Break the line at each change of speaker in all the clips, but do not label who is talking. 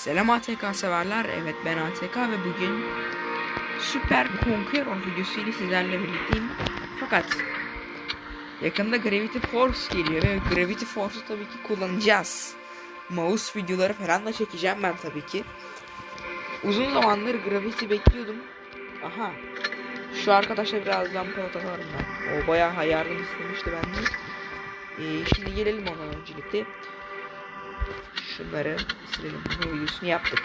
Selam ATK severler. Evet ben ATK ve bugün Süper Conqueror videosu ile sizlerle birlikteyim. Fakat yakında Gravity Force geliyor ve Gravity Force'u tabii ki kullanacağız. Mouse videoları falan da çekeceğim ben tabii ki. Uzun zamandır Gravity bekliyordum. Aha. Şu arkadaşa birazdan polat atarım ben. O bayağı yardım istemişti benden. Ee, şimdi gelelim ona öncelikle. Şunları silelim. Bu videosunu yaptık.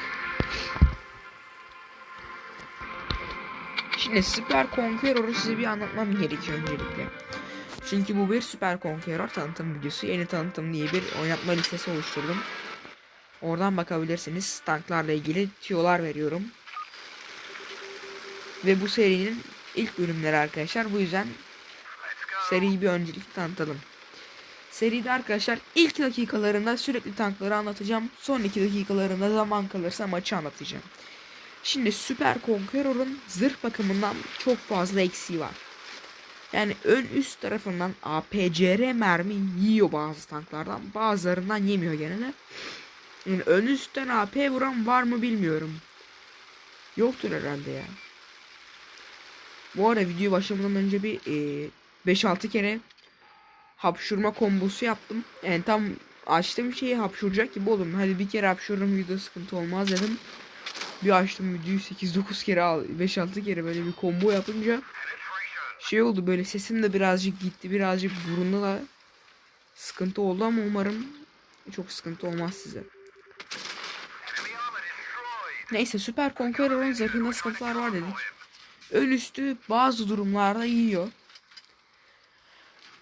Şimdi Süper Conqueror'u size bir anlatmam gerekiyor öncelikle. Çünkü bu bir Süper Conqueror tanıtım videosu. Yeni tanıtım diye bir oynatma listesi oluşturdum. Oradan bakabilirsiniz. Tanklarla ilgili tüyolar veriyorum. Ve bu serinin ilk bölümleri arkadaşlar. Bu yüzden seriyi bir öncelik tanıtalım. Seride arkadaşlar ilk dakikalarında sürekli tankları anlatacağım. Son iki dakikalarında zaman kalırsa maçı anlatacağım. Şimdi Süper Conqueror'un zırh bakımından çok fazla eksiği var. Yani ön üst tarafından APCR mermi yiyor bazı tanklardan. Bazılarından yemiyor genelde. Yani ön üstten AP vuran var mı bilmiyorum. Yoktur herhalde ya. Bu arada video başlamadan önce bir e, 5-6 kere hapşurma kombosu yaptım. Yani tam açtığım şeyi hapşuracak gibi oldum. Hadi bir kere hapşururum video sıkıntı olmaz dedim. Bir açtım videoyu 8-9 kere al 5-6 kere böyle bir combo yapınca şey oldu böyle sesim de birazcık gitti birazcık burunda da sıkıntı oldu ama umarım çok sıkıntı olmaz size. Neyse Süper Conqueror'un zırhında sıkıntılar var dedik. Ön üstü bazı durumlarda yiyor.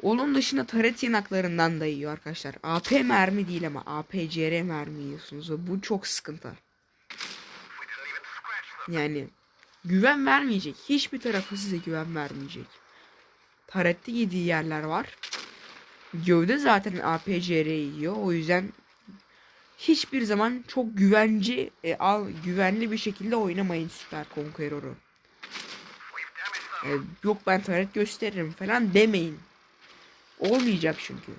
Onun dışında taret yanaklarından da yiyor arkadaşlar. AP mermi değil ama APCR mermi yiyorsunuz ve bu çok sıkıntı. Yani güven vermeyecek. Hiçbir tarafı size güven vermeyecek. Tarette yediği yerler var. Gövde zaten APCR yiyor. O yüzden hiçbir zaman çok güvenci e, al güvenli bir şekilde oynamayın Süper Conqueror'u. E, yok ben taret gösteririm falan demeyin. Olmayacak çünkü.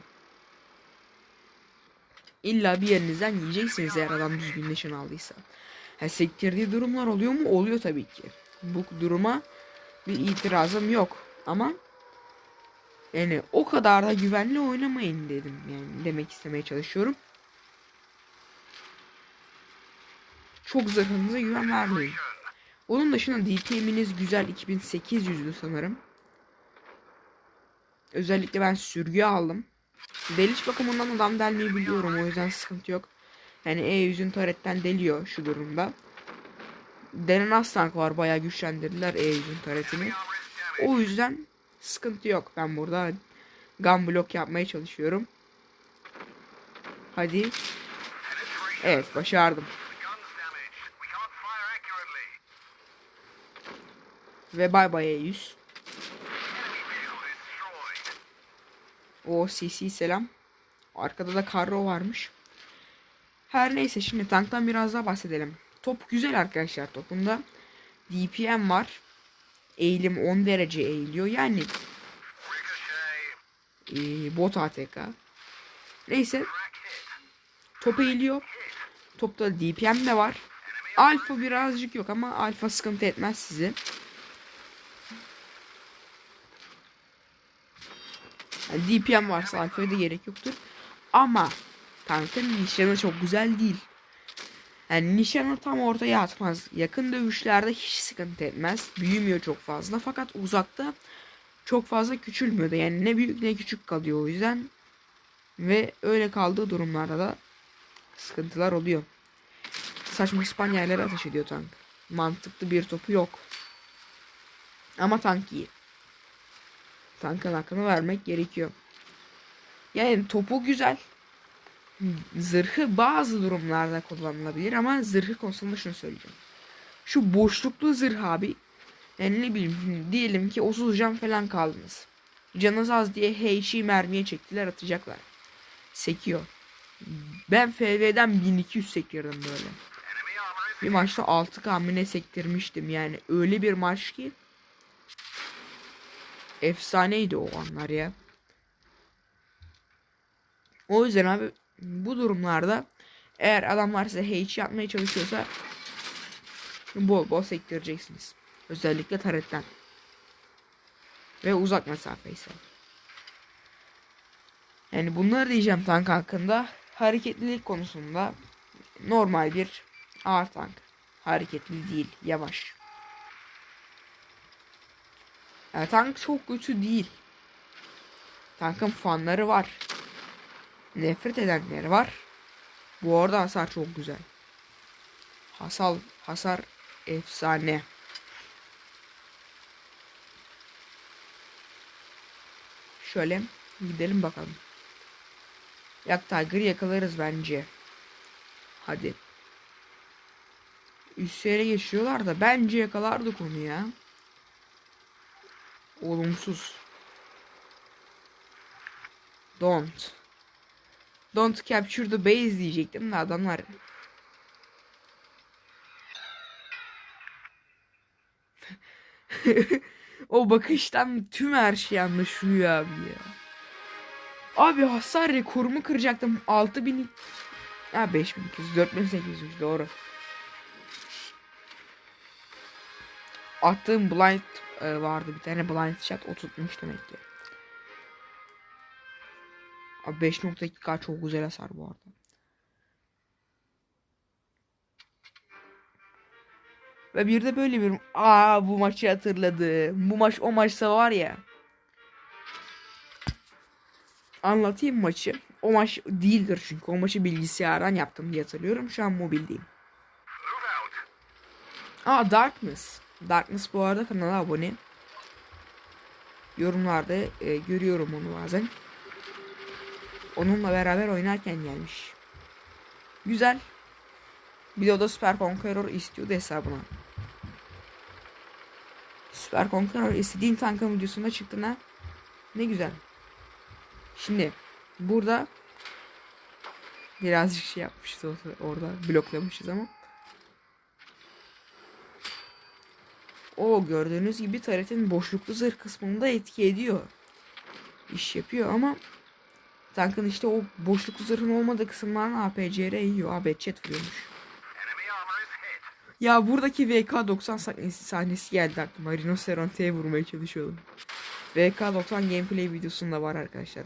İlla bir yerinizden yiyeceksiniz eğer adam düzgün nişan aldıysa. Ha, sektirdiği durumlar oluyor mu? Oluyor tabii ki. Bu duruma bir itirazım yok. Ama yani o kadar da güvenli oynamayın dedim. Yani demek istemeye çalışıyorum. Çok zırhınıza güven vermeyin. Onun dışında DPM'iniz güzel 2800'lü sanırım. Özellikle ben sürgü aldım. Deliç bakımından adam delmeyi biliyorum o yüzden sıkıntı yok. Yani E100'ün taretten deliyor şu durumda. Denen Aslank var bayağı güçlendirdiler E100'ün taretini. O yüzden sıkıntı yok. Ben burada gun block yapmaya çalışıyorum. Hadi. Evet başardım. Ve bay bay E100. O CC selam. Arkada da Karro varmış. Her neyse şimdi tanktan biraz daha bahsedelim. Top güzel arkadaşlar topunda. DPM var. Eğilim 10 derece eğiliyor. Yani e, bot ATK. Neyse. Top eğiliyor. Topta DPM de var. Alfa birazcık yok ama alfa sıkıntı etmez size. Yani DPM varsa alfaya da gerek yoktur. Ama tankın nişanı çok güzel değil. Yani nişanı tam ortaya atmaz. Yakın dövüşlerde hiç sıkıntı etmez. Büyümüyor çok fazla. Fakat uzakta çok fazla küçülmüyor da. Yani ne büyük ne küçük kalıyor o yüzden. Ve öyle kaldığı durumlarda da sıkıntılar oluyor. Saçma sapan yerlere ateş ediyor tank. Mantıklı bir topu yok. Ama tank iyi tankın hakkını vermek gerekiyor. Yani topu güzel. Zırhı bazı durumlarda kullanılabilir ama zırhı konusunda şunu söyleyeceğim. Şu boşluklu zırh abi. Yani ne bileyim diyelim ki 30 can falan kaldınız. Canınız az diye HC mermiye çektiler atacaklar. Sekiyor. Ben FV'den 1200 sektirdim böyle. Bir maçta 6 kamine sektirmiştim yani öyle bir maç ki efsaneydi o anlar ya. O yüzden abi bu durumlarda Eğer adamlar size H yapmaya çalışıyorsa bol bol sektireceksiniz. Özellikle taretten. Ve uzak mesafe ise. Yani bunları diyeceğim tank hakkında. Hareketlilik konusunda normal bir ağır tank. Hareketli değil, yavaş. Yani tank çok kötü değil. Tankın fanları var. Nefret edenleri var. Bu arada hasar çok güzel. Hasal, hasar efsane. Şöyle gidelim bakalım. Yak Tiger'ı yakalarız bence. Hadi. Üst geçiyorlar da bence yakalardık onu ya. Olumsuz. Don't. Don't capture the base diyecektim de adamlar. o bakıştan tüm her şey anlaşılıyor abi ya. Abi hasar rekorumu kıracaktım. 6000 Ha 5200 4800 doğru. Attığım blind e, vardı bir tane blind shot o tutmuş demek ki. Abi 5.2k çok güzel hasar bu arada. Ve bir de böyle bir aa bu maçı hatırladı. Bu maç o maçta var ya. Anlatayım maçı. O maç değildir çünkü o maçı bilgisayardan yaptım diye hatırlıyorum. Şu an mobildeyim. Aa Darkness. Darkness bu arada kanala abone. Yorumlarda e, görüyorum onu bazen. Onunla beraber oynarken gelmiş. Güzel. Bir de o da Super Conqueror istiyordu hesabına. Super Conqueror istediğin tankın videosunda çıktı ne? Ne güzel. Şimdi burada birazcık şey yapmışız orada bloklamışız ama. O gördüğünüz gibi taretin boşluklu zırh kısmında etki ediyor. İş yapıyor ama tankın işte o boşluklu zırhın olmadığı kısımlarına APCR yiyor. AB vuruyormuş. Ya buradaki VK90 sahnesi, sahnesi geldi aklıma. Rinoceronte'ye vurmaya çalışıyordum. VK90 gameplay videosunda var arkadaşlar.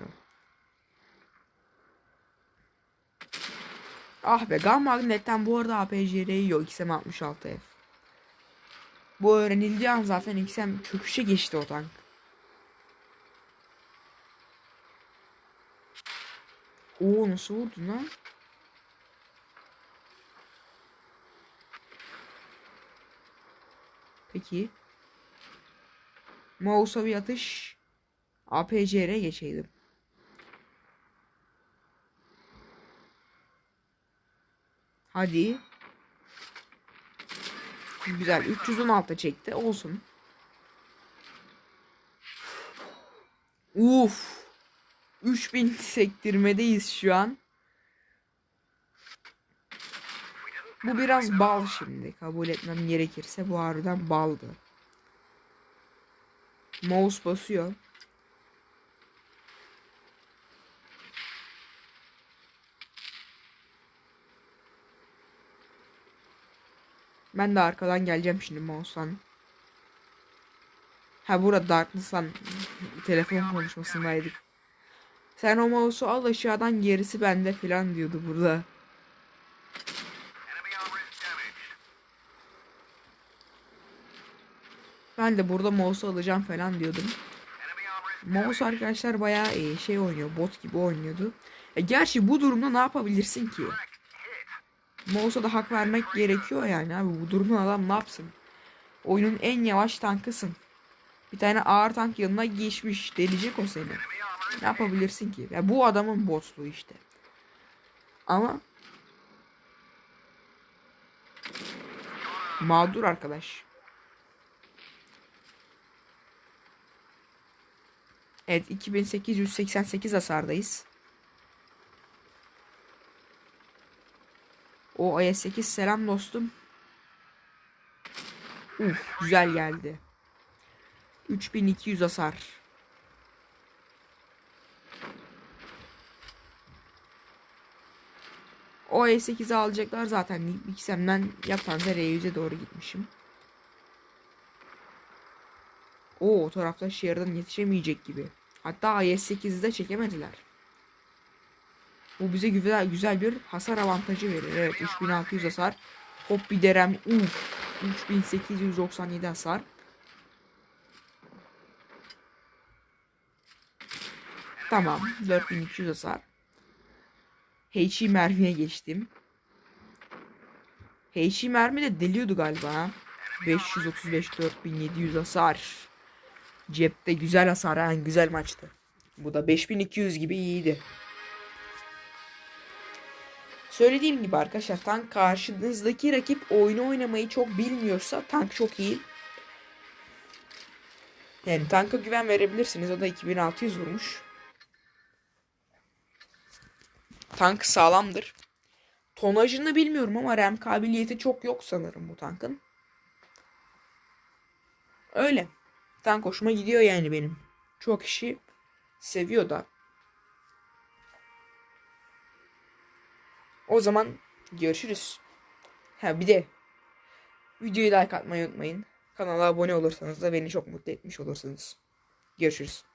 Ah be Gun Magnet'ten bu arada APCR yiyor XM66F. Bu öğrenildiği an zaten XM çöküşe geçti o tank. Oo nasıl vurdun lan? Peki. Mouse'a bir atış. APCR geçeydim. Hadi. Güzel. 316 çekti. Olsun. Uf. 3000 sektirmedeyiz şu an. Bu biraz bal şimdi. Kabul etmem gerekirse bu harbiden baldı. Mouse basıyor. Ben de arkadan geleceğim şimdi mouse'dan. Ha burada Darkness'tan telefon konuşmasındaydık. Sen o mouse'u al aşağıdan gerisi bende filan diyordu burada. Ben de burada mouse alacağım falan diyordum. Mouse arkadaşlar bayağı iyi şey oynuyor. Bot gibi oynuyordu. E gerçi bu durumda ne yapabilirsin ki? Mouse'a da hak vermek gerekiyor yani abi. Bu durumda adam ne yapsın? Oyunun en yavaş tankısın. Bir tane ağır tank yanına geçmiş. Delecek o seni. Ne yapabilirsin ki? Ya bu adamın botluğu işte. Ama mağdur arkadaş. Evet 2888 hasardayız. O IS-8 selam dostum. Uf güzel geldi. 3200 hasar. O E8'i alacaklar zaten XM'den yapanzer E100'e doğru gitmişim. O o tarafta Sheridan yetişemeyecek gibi. Hatta IS-8'i de çekemediler. Bu bize güzel güzel bir hasar avantajı verir. Evet 3600 hasar. Hop bir derem. Uf. 3897 hasar. Tamam. 4200 hasar. HE mermiye geçtim. HE mermi de deliyordu galiba. ha. 535 4700 hasar. Cepte güzel hasar ha. Güzel maçtı. Bu da 5200 gibi iyiydi. Söylediğim gibi arkadaşlar tank karşınızdaki rakip oyunu oynamayı çok bilmiyorsa tank çok iyi. Yani tanka güven verebilirsiniz. O da 2600 vurmuş. Tank sağlamdır. Tonajını bilmiyorum ama RAM kabiliyeti çok yok sanırım bu tankın. Öyle. Tank hoşuma gidiyor yani benim. Çok kişi seviyor da. O zaman görüşürüz. Ha bir de videoyu like atmayı unutmayın. Kanala abone olursanız da beni çok mutlu etmiş olursunuz. Görüşürüz.